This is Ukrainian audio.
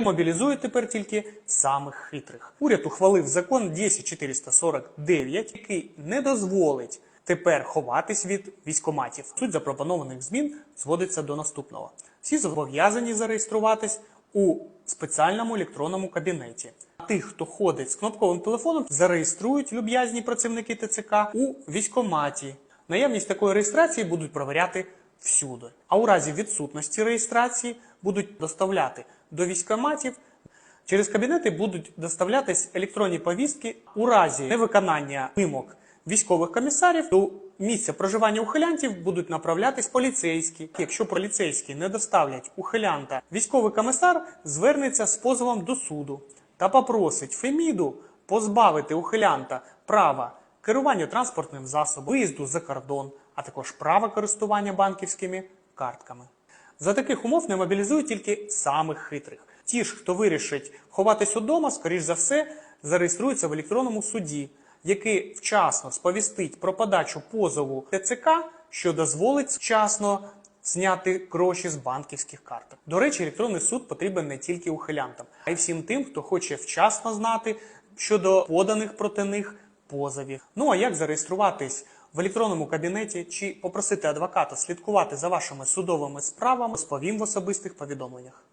Мобілізують тепер тільки самих хитрих. Уряд ухвалив закон 10449, який не дозволить тепер ховатись від військоматів. Суть запропонованих змін зводиться до наступного: всі зобов'язані зареєструватись у спеціальному електронному кабінеті. Тих, хто ходить з кнопковим телефоном, зареєструють люб'язні працівники ТЦК у військоматі. Наявність такої реєстрації будуть провіряти всюди. А у разі відсутності реєстрації будуть доставляти до військоматів. Через кабінети будуть доставлятись електронні повістки у разі невиконання вимог військових комісарів до місця проживання ухилянтів будуть направлятись поліцейські. Якщо поліцейські не доставлять ухилянта, військовий комісар звернеться з позовом до суду та попросить Феміду позбавити ухилянта права керування транспортним засобом, виїзду за кордон, а також права користування банківськими картками. За таких умов не мобілізують тільки самих хитрих. Ті ж, хто вирішить ховатись удома, скоріш за все, зареєструються в електронному суді, який вчасно сповістить про подачу позову ТЦК, що дозволить вчасно зняти гроші з банківських карток. До речі, електронний суд потрібен не тільки ухилянтам, а й всім тим, хто хоче вчасно знати щодо поданих проти них позовів. Ну а як зареєструватись в електронному кабінеті чи попросити адвоката слідкувати за вашими судовими справами, розповім в особистих повідомленнях.